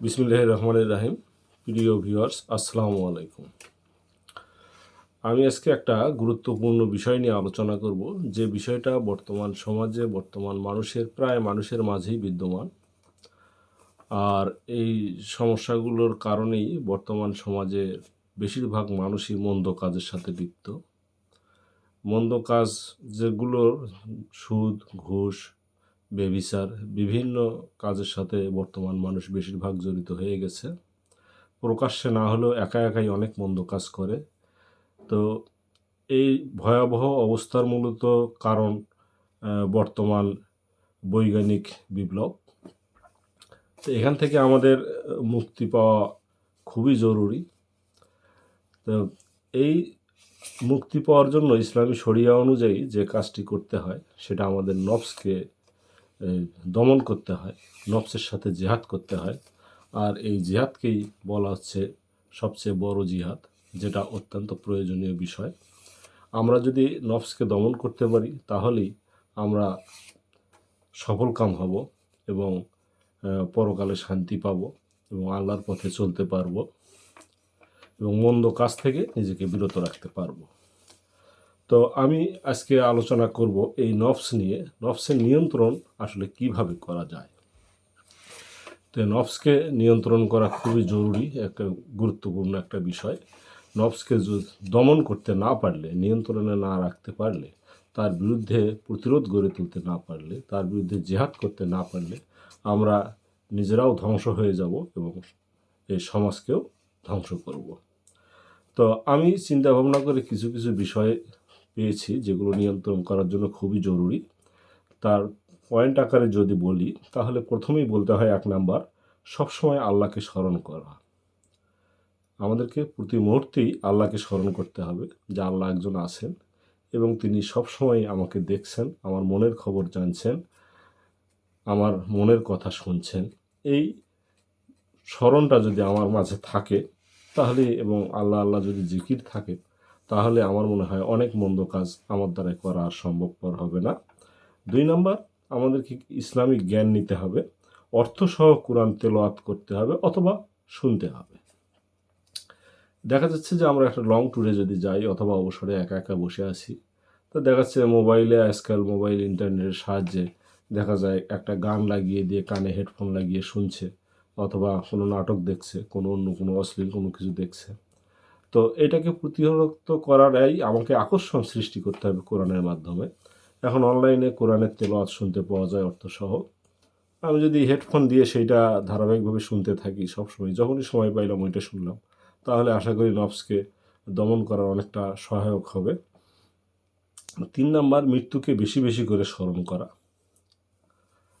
বিসমুল্লাহ রহমানুর রাহিম। প্রিয় ভিউয়ার্স আসসালামু আলাইকুম। আমি আজকে একটা গুরুত্বপূর্ণ বিষয় নিয়ে আলোচনা করব, যে বিষয়টা বর্তমান সমাজে বর্তমান মানুষের, প্রায় মানুষের মাঝেই বিদ্যমান। আর এই সমস্যাগুলোর কারণেই বর্তমান সমাজে বেশিরভাগ মানুষই মন্দ কাজের সাথে লিপ্ত। মন্দ কাজ যেগুলোর সুদ, ঘুষ বেবিচার বিভিন্ন কাজের সাথে বর্তমান মানুষ বেশিরভাগ জড়িত হয়ে গেছে। প্রকাশ্যে না হলেও একা একাই অনেক মন্দ কাজ করে। তো এই ভয়াবহ অবস্থার মূলত কারণ বর্তমান বৈজ্ঞানিক বিপ্লব। তো এখান থেকে আমাদের মুক্তি পাওয়া খুবই জরুরি। তো এই মুক্তি পাওয়ার জন্য ইসলামী শরিয়া অনুযায়ী যে কাজটি করতে হয়, সেটা আমাদের নফসকে দমন করতে হয়, নফসের সাথে জেহাদ করতে হয়। আর এই জেহাদকেই বলা হচ্ছে সবচেয়ে বড় জিহাদ, যেটা অত্যন্ত প্রয়োজনীয় বিষয়। আমরা যদি নফসকে দমন করতে পারি, তাহলেই আমরা সফল কাম হব এবং পরকালে শান্তি পাব এবং আল্লাহর পথে চলতে পারব এবং মন্দ কাজ থেকে নিজেকে বিরত রাখতে পারব। তো আমি আজকে আলোচনা করব এই নফস নিয়ে। নফসের নিয়ন্ত্রণ আসলে কীভাবে করা যায়? তো নফসকে নিয়ন্ত্রণ করা খুবই জরুরি, একটা গুরুত্বপূর্ণ একটা বিষয়। নফসকে দমন করতে না পারলে, নিয়ন্ত্রণে না রাখতে পারলে, তার বিরুদ্ধে প্রতিরোধ গড়ে তুলতে না পারলে, তার বিরুদ্ধে জেহাদ করতে না পারলে, আমরা নিজেরাও ধ্বংস হয়ে যাব এবং এই সমাজকেও ধ্বংস করব। তো আমি চিন্তা ভাবনা করে কিছু কিছু বিষয় পেয়েছি, যেগুলো নিয়ন্ত্রণ করার জন্য খুবই জরুরি। তার পয়েন্ট আকারে যদি বলি, তাহলে প্রথমেই বলতে হয় এক নাম্বার, সবসময় আল্লাহকে স্মরণ করা। আমাদেরকে প্রতি মুহূর্তেই আল্লাহকে স্মরণ করতে হবে যে আল্লাহ একজন আছেন এবং তিনি সবসময় আমাকে দেখছেন, আমার মনের খবর জানছেন, আমার মনের কথা শুনছেন। এই স্মরণটা যদি আমার মাঝে থাকে, তাহলে এবং আল্লাহ আল্লাহ যদি জিকির থাকে তাহলে আমার মনে হয় অনেক মন্দ কাজ আমার দ্বারা করা সম্ভবপর হবে না। দুই নম্বর, আমাদেরকে ইসলামিক জ্ঞান নিতে হবে, অর্থসহ কোরআন তেলাওয়াত করতে হবে অথবা শুনতে হবে। দেখা যাচ্ছে যে আমরা একটা লং ট্যুরে যদি যাই অথবা অবসরে একা একা বসে আছি, তো দেখা যাচ্ছে মোবাইলে আজকাল মোবাইল, ইন্টারনেটের সাহায্যে দেখা যায় একটা গান লাগিয়ে দিয়ে কানে হেডফোন লাগিয়ে শুনছে অথবা কোনো নাটক দেখছে, কোনো অন্য কোনো অশ্লীল কোনো কিছু দেখছে। তো এটাকে প্রতিহত করাটাই আমাকে আকর্ষণ সৃষ্টি করতে হবে কোরআনের মাধ্যমে। এখন অনলাইনে কোরআনের তেলাওয়াত শুনতে পাওয়া যায় অর্থসহ। আমি যদি হেডফোন দিয়ে সেইটা ধারাবাহিকভাবে শুনতে থাকি সবসময়, যখনই সময় পাইলাম ওইটা শুনলাম, তাহলে আশা করি নফসকে দমন করার অনেকটা সহায়ক হবে। তিন নাম্বার, মৃত্যুকে বেশি বেশি করে স্মরণ করা।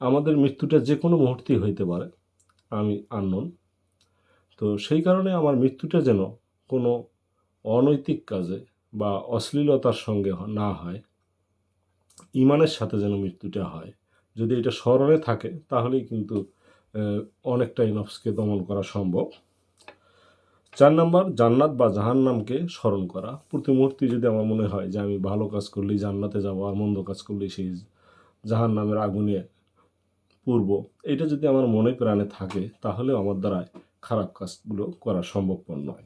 আমাদের মৃত্যুটা যে কোনো মুহূর্তেই হইতে পারে, আমি আননোন। তো সেই কারণে আমার মৃত্যুটা যেন কোনো অনৈতিক কাজে বা অশ্লীলতার সঙ্গে না হয় ইমানের সাথে যেন মৃত্যুটা হয়। যদি এটা স্মরণে থাকে তাহলেই কিন্তু আহ, অনেকটাই নফসকে দমন করা সম্ভব। চার নাম্বার জান্নাত বা জাহান্নামকে স্মরণ করা। প্রতি মুহূর্তে যদি আমার মনে হয় যে আমি ভালো কাজ করলেই জান্নাতে যাব আর মন্দ কাজ করলেই সেই জাহান্নামের আগুনে পূর্ব এটা যদি আমার মনে প্রাণে থাকে তাহলে আমার দ্বারা খারাপ কাজগুলো করা সম্ভবপর নয়।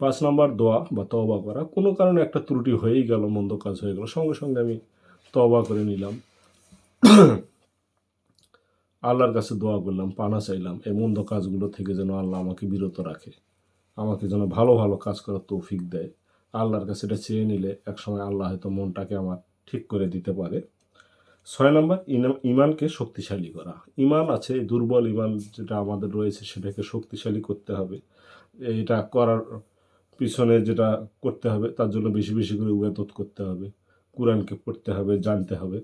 পাঁচ নাম্বার দোয়া বা তওবা করা, কোনো কারণে একটা ত্রুটি হয়েই গেল, মন্দ কাজ হয়ে গেল, সঙ্গে সঙ্গে আমি তওবা করে নিলাম। আল্লাহর কাছে দোয়া করলাম, পানা চাইলাম, এই মন্দ কাজগুলো থেকে যেন আল্লাহ আমাকে বিরত রাখে, আমাকে যেন ভালো ভালো কাজ করার তৌফিক দেয়। আল্লাহর কাছে এটা চেয়ে নিলে একসময় আল্লাহ হয়তো মনটাকে আমার ঠিক করে দিতে পারে। ছয় নম্বর ইমানকে শক্তিশালী করা। ইমান আছে, দুর্বল ইমান যেটা আমাদের রয়েছে সেটাকে শক্তিশালী করতে হবে। এটা করার পিছনে যেটা করতে হবে, তার জন্য বেশি বেশি করে উয়াদত করতে হবে, কোরআনকে পড়তে হবে, জানতে হবে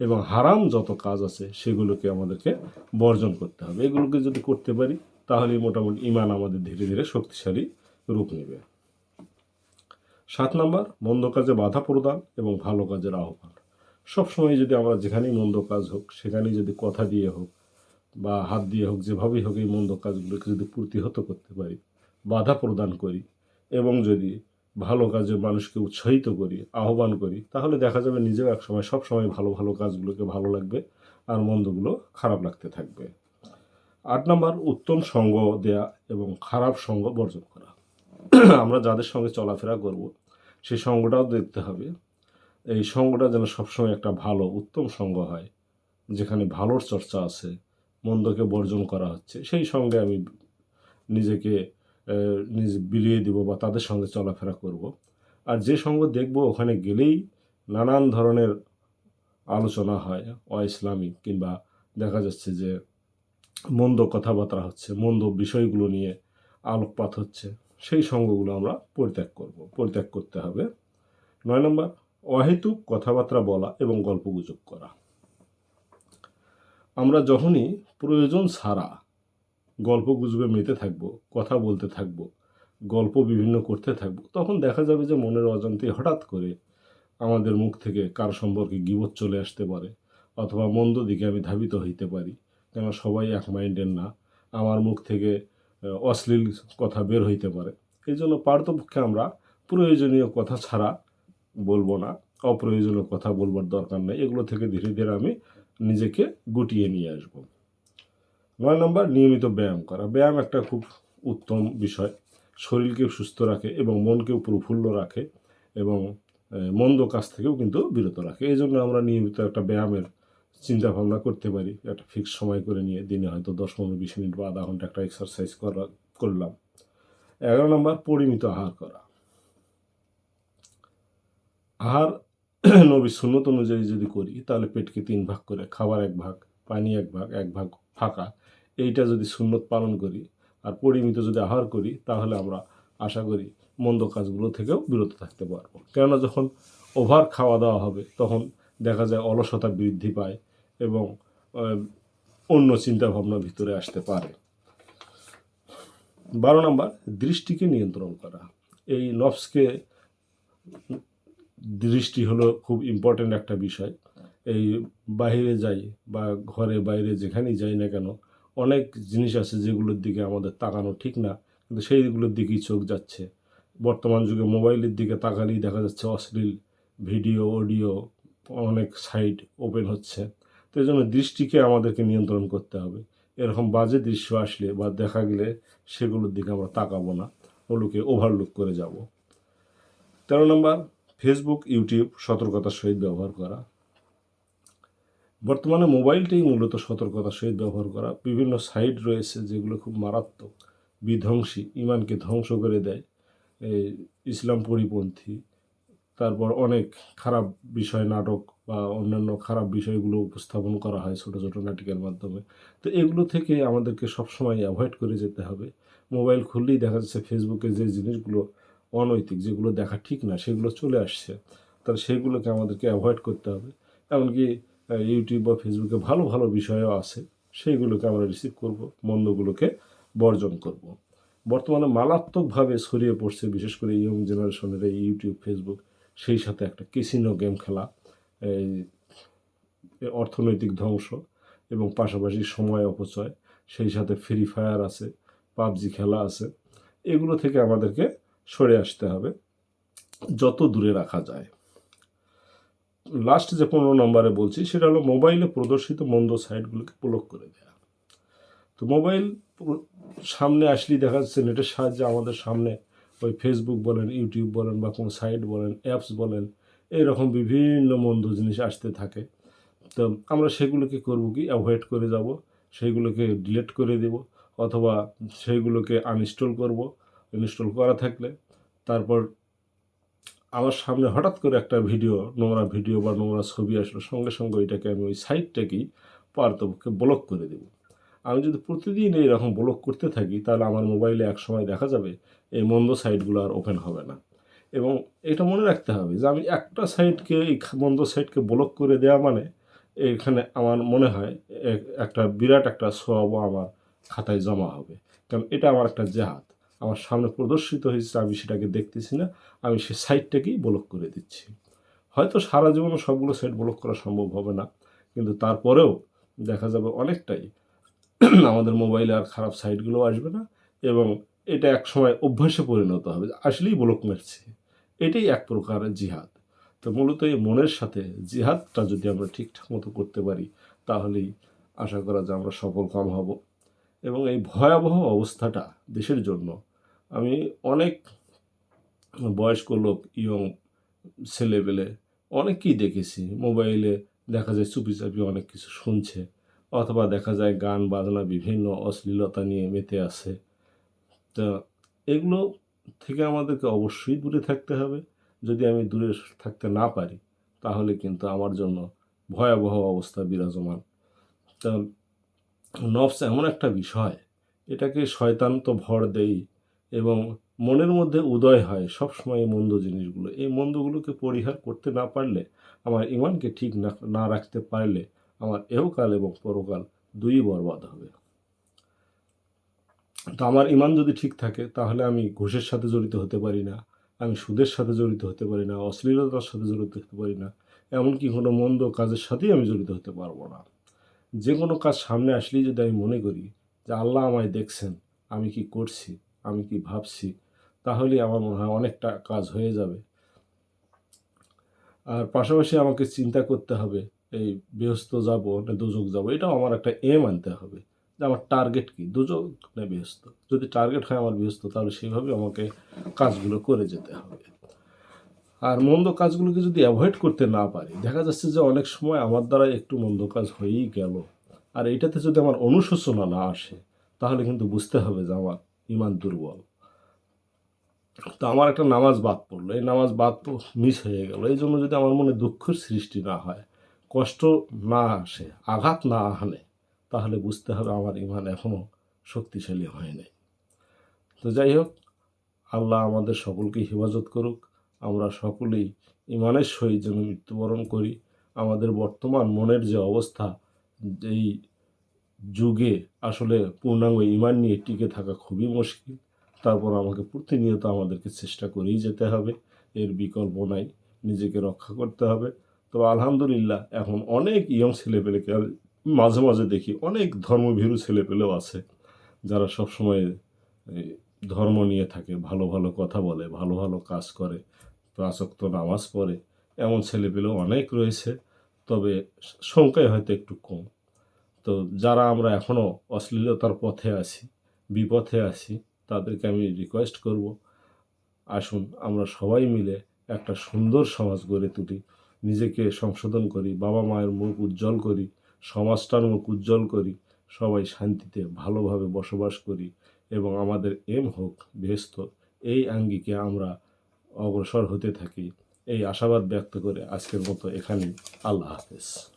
এবং হারাম যত কাজ আছে সেগুলোকে আমাদেরকে বর্জন করতে হবে। এগুলোকে যদি করতে পারি, তাহলেই মোটামুটি ইমান আমাদের ধীরে ধীরে শক্তিশালী রূপ নেবে। সাত নম্বর, মন্দ কাজে বাধা প্রদান এবং ভালো কাজের আহ্বান। সবসময় যদি আমরা যেখানেই মন্দ কাজ হোক, সেখানেই যদি কথা দিয়ে হোক বা হাত দিয়ে হোক, যেভাবেই হোক এই মন্দ কাজগুলোকে যদি প্রতিহত করতে পারি বাধা প্রদান করি এবং যদি ভালো কাজে মানুষকে উৎসাহিত করি, আহ্বান করি, তাহলে দেখা যাবে নিজেও একসময় সব সময় ভালো ভালো কাজগুলোকে ভালো লাগবে আর মন্দগুলো খারাপ লাগতে থাকবে। আট নম্বর, উত্তম সঙ্গ দেয়া এবং খারাপ সঙ্গ বর্জন করা। আমরা যাদের সঙ্গে চলাফেরা করব, সেই সঙ্গটাও দেখতে হবে। এই সঙ্গটা যেন সবসময় একটা ভালো, উত্তম সঙ্গ হয়, যেখানে ভালোর চর্চা আছে, মন্দকে বর্জন করা হচ্ছে, সেই সঙ্গে আমি নিজেকে নিজে বিলিয়ে দিব বা তাদের সঙ্গে চলাফেরা করব। আর যে সঙ্গ দেখব ওখানে গেলেই নানান ধরনের আলোচনা হয় অইসলামিক কিংবা দেখা যাচ্ছে যে মন্দ কথাবার্তা হচ্ছে, মন্দ বিষয়গুলো নিয়ে আলোকপাত হচ্ছে, সেই সঙ্গগুলো আমরা পরিত্যাগ করব, পরিত্যাগ করতে হবে। নয় নম্বর, অহেতুক কথাবার্তা বলা এবং গল্পগুজব করা। আমরা যখনই প্রয়োজন ছাড়া গল্প গুজবে মেতে থাকব, কথা বলতে থাকব, গল্প বিভিন্ন করতে থাকব, তখন দেখা যাবে যে মনের অজান্তে হঠাৎ করে আমাদের মুখ থেকে কার সম্পর্কে গিবত চলে আসতে পারে অথবা মন্দ দিকে আমি ধাবিত হইতে পারি। কেন সবাই এক মাইন্ডের না, আমার মুখ থেকে অশ্লীল কথা বের হইতে পারে। এই জন্য পার্থপক্ষে আমরা প্রয়োজনীয় কথা ছাড়া বলব না, অপ্রয়োজনীয় কথা বলবার দরকার নেই। এগুলো থেকে ধীরে ধীরে আমি নিজেকে গুটিয়ে নিয়ে আসব। নয় নম্বর, নিয়মিত ব্যায়াম করা। ব্যায়াম একটা খুব উত্তম বিষয়। শরীরকে সুস্থ রাখে এবং মনকেও প্রফুল্ল রাখে এবং মন্দ কাজ থেকেও কিন্তু বিরত রাখে। এই জন্য আমরা নিয়মিত একটা ব্যায়ামের চিন্তা ভাবনা করতে পারি। একটা ফিক্স সময় করে নিয়ে দিনে হয়তো দশ, পনেরো, বিশ মিনিট বা আধা ঘণ্টা একটা এক্সারসাইজ করা, করলাম। এগারো নম্বর, পরিমিত আহার করা। আহার নবী সুন্নত অনুযায়ী যদি করি, তাহলে পেটকে তিন ভাগ করে, খাবার এক ভাগ, পানি এক ভাগ এক ভাগ ফাঁকা। এইটা যদি সুন্নত পালন করি আর পরিমিত যদি আহার করি, তাহলে আমরা আশা করি মন্দ কাজগুলো থেকেও বিরত থাকতে পারব। কেননা যখন ওভার খাওয়া দাওয়া হবে, তখন দেখা যায় অলসতা বৃদ্ধি পায় এবং অন্য চিন্তা ভাবনা ভিতরে আসতে পারে। বারো নম্বর, দৃষ্টিকে নিয়ন্ত্রণ করা। এই নফসকে, দৃষ্টি হলো খুব ইম্পর্ট্যান্ট একটা বিষয়। এই বাইরে যাই বা ঘরে বাইরে যেখানেই যাই না কেন অনেক জিনিস আছে যেগুলোর দিকে আমাদের তাকানো ঠিক না, কিন্তু সেইগুলোর দিকেই চোখ যাচ্ছে। বর্তমান যুগে মোবাইলের দিকে তাকালেই দেখা যাচ্ছে অশ্লীল ভিডিও, অডিও, অনেক সাইট ওপেন হচ্ছে। তো এই জন্য দৃষ্টিকে আমাদেরকে নিয়ন্ত্রণ করতে হবে। এরকম বাজে দৃশ্য আসলে বা দেখা গেলে সেগুলোর দিকে আমরা তাকাবো না, ওগুলোকে ওভারলুক করে যাব। তেরো নম্বর ফেসবুক ইউটিউব সতর্কতার সহিত ব্যবহার করা। বর্তমানে মোবাইলটাই মূলত সতর্কতার সহিত ব্যবহার করা। বিভিন্ন সাইট রয়েছে যেগুলো খুব মারাত্মক বিধ্বংসী, ইমানকে ধ্বংস করে দেয়। ইসলাম পরিপন্থী, তারপর অনেক খারাপ বিষয় নাটক বা অন্যান্য খারাপ বিষয়গুলো উপস্থাপন করা হয় ছোটো ছোটো নাটকের মাধ্যমে। তো এগুলো থেকে আমাদেরকে সবসময় অ্যাভয়েড করে যেতে হবে। মোবাইল খুললেই দেখা যাচ্ছে ফেসবুকে যে জিনিসগুলো অনৈতিক, যেগুলো দেখা ঠিক না, সেগুলো চলে আসছে। তাহলে সেগুলোকে আমাদেরকে অ্যাভয়েড করতে হবে। এমনকি ইউটিউব বা ফেসবুকে ভালো ভালো বিষয়ও আছে। সেইগুলোকে আমরা রিসিভ করব, মন্দগুলোকে বর্জন করব। বর্তমানে মারাত্মকভাবে ছড়িয়ে পড়ছে, বিশেষ করে ইয়ং জেনারেশনের এই ইউটিউব ফেসবুক সেই সাথে একটা কেসিনো গেম খেলা অর্থনৈতিক ধ্বংস এবং পাশাপাশি সময় অপচয়, সেই সাথে ফ্রি ফায়ার আছে, পাবজি খেলা আছে, এগুলো থেকে আমাদেরকে সরে আসতে হবে, যত দূরে রাখা যায়। লাস্ট যে পনেরো নম্বরে বলছি, সেটা হলো মোবাইলে প্রদর্শিত মন্দ সাইটগুলোকে ব্লক করে দেওয়া তো মোবাইল সামনে আসলেই দেখা যাচ্ছে নেটের সাহায্যে আমাদের সামনে ওই ফেসবুক বলেন ইউটিউব বলেন বা কোনো সাইট বলেন অ্যাপস বলেন, এইরকম বিভিন্ন মন্দ জিনিস আসতে থাকে। তো আমরা সেগুলোকে করব কি? অ্যাভয়েড করে যাব, সেইগুলোকে ডিলিট করে দেব, অথবা সেইগুলোকে আনইনস্টল করব। ইনস্টল করা থাকলে তারপর আমার সামনে হঠাৎ করে একটা ভিডিও, নোংরা ভিডিও বা নোংরা ছবি আসলো, সঙ্গে সঙ্গে ওইটাকে আমি ওই সাইটটাকেই পার্থপক্ষে ব্লক করে দেব। আমি যদি প্রতিদিন এইরকম ব্লক করতে থাকি, তাহলে আমার মোবাইলে এক সময় দেখা যাবে এই মন্দ সাইটগুলো আর ওপেন হবে না। এবং এটা মনে রাখতে হবে যে আমি একটা সাইটকে, এই মন্দ সাইটকে ব্লক করে দেওয়া মানে এখানে আমার মনে হয় এক- একটা বিরাট একটা সব আমার খাতায় জমা হবে। কারণ এটা আমার একটা জেহাদ। আমার সামনে প্রদর্শিত হয়েছে, আমি সেটাকে দেখতেছি না, আমি সে সাইটটাকেই ব্লক করে দিচ্ছি। হয়তো সারা জীবনে সবগুলো সাইট ব্লক করা সম্ভব হবে না, কিন্তু তারপরেও দেখা যাবে অনেকটাই আমাদের মোবাইলে আর খারাপ সাইটগুলো আসবে না এবং এটা এক সময় অভ্যাসে পরিণত হবে, আসলেই ব্লক মারছে। এটাই এক প্রকার জিহাদ। তো মূলত এই মনের সাথে জিহাদটা যদি আমরা ঠিকঠাক মতো করতে পারি, তাহলেই আশা করা যে আমরা সফল কম হব। এবং এই ভয়াবহ অবস্থাটা দেশের জন্য। আমি অনেক বয়স্ক লোক ইয়ং ছেলেপেলে অনেককেই দেখেছি। মোবাইলে দেখা যায় চুপি চাপি অনেক কিছু শুনছে অথবা দেখা যায় গান, বাজনা, বিভিন্ন অশ্লীলতা নিয়ে মেতে আছে। তা এগুলো থেকে আমাদেরকে অবশ্যই দূরে থাকতে হবে। যদি আমি দূরে থাকতে না পারি, তাহলে কিন্তু আমার জন্য ভয়াবহ অবস্থা বিরাজমান। তা নফস এমন একটা বিষয়, এটাকে শয়তান তো ভর দেই এবং মনের মধ্যে উদয় হয় সবসময় এই মন্দ জিনিসগুলো। এই মন্দগুলোকে পরিহার করতে না পারলে, আমার ইমানকে ঠিক না না রাখতে পারলে আমার এহকাল এবং পরকাল দুই বরবাদ হবে। তো আমার ইমান যদি ঠিক থাকে, তাহলে আমি ঘুষের সাথে জড়িত হতে পারি না, আমি সুদের সাথে জড়িত হতে পারি না, অশ্লীলতার সাথে জড়িত হতে পারি না, এমনকি কোনো মন্দ কাজের সাথেই আমি জড়িত হতে পারব না। যে কোনো কাজ সামনে আসলেই যদি আমি মনে করি যে আল্লাহ আমায় দেখছেন, আমি কি করছি, আমি কি ভাবছি তাহলে আমার মনে হয় অনেকটা কাজ হয়ে যাবে। আর পাশাপাশি আমাকে চিন্তা করতে হবে, এই বেহস্ত যাব না দুযোগ যাব, এটাও আমার একটা এম আনতে হবে যে আমার টার্গেট কি দুযোগ না বেহস্ত। যদি টার্গেট হয় আমার বেহস্ত, তাহলে সেইভাবে আমাকে কাজগুলো করে যেতে হবে। আর মন্দ কাজগুলোকে যদি অ্যাভয়েড করতে না পারি, দেখা যাচ্ছে যে অনেক সময় আমার দ্বারা একটু মন্দ কাজ হয়েই গেল। আর এটাতে যদি আমার অনুশোচনা না আসে, তাহলে কিন্তু বুঝতে হবে যে আমার ইমান দুর্বল। তো আমার একটা নামাজ বাদ পড়ল। এই নামাজ বাদ মিস হয়ে গেল। এই জন্য যদি আমার মনে দুঃখের সৃষ্টি না হয়, কষ্ট না আসে, আঘাত না আনে, তাহলে বুঝতে হবে আমার ইমান এখনও শক্তিশালী হয় নাই। তো যাই হোক, আল্লাহ আমাদের সকলকে হেফাজত করুক। আমরা সকলেই ইমানের সহিত যেন মৃত্যুবরণ করি। আমাদের বর্তমান মনের যে অবস্থা, এই যুগে আসলে পূর্ণাঙ্গ ইমান নিয়ে টিকে থাকা খুবই মুশকিল। তারপর আমাকে প্রতিনিয়ত আমাদেরকে চেষ্টা করেই যেতে হবে। এর বিকল্প নাই, নিজেকে রক্ষা করতে হবে। তো আলহামদুলিল্লাহ, এখন অনেক ইয়ং ছেলেপেলেকে মাঝে মাঝে দেখি, অনেক ধর্মভীরু ছেলেপেলেও আছে, যারা সবসময় ধর্ম নিয়ে থাকে, ভালো ভালো কথা বলে, ভালো ভালো কাজ করে প্রাসক্ত নামাজ পড়ে, এমন ছেলেপেলেও অনেক রয়েছে, তবে সংখ্যায় হয়তো একটু কম। তো যারা আমরা এখনও অশ্লীলতার পথে আছি, বিপথে আছি, তাদেরকে আমি রিকোয়েস্ট করব, আসুন আমরা সবাই মিলে একটা সুন্দর সমাজ গড়ে তুলি, নিজেকে সংশোধন করি, বাবা মায়ের মুখ উজ্জ্বল করি, সমাজটার মুখ উজ্জ্বল করি, সবাই শান্তিতে ভালোভাবে বসবাস করি এবং আমাদের এম হোক বেহস্ত এই আঙ্গিকে আমরা অগ্রসর হতে থাকি। এই আশাবাদ ব্যক্ত করে আজকের মতো এখানে আল্লাহ হাফেজ।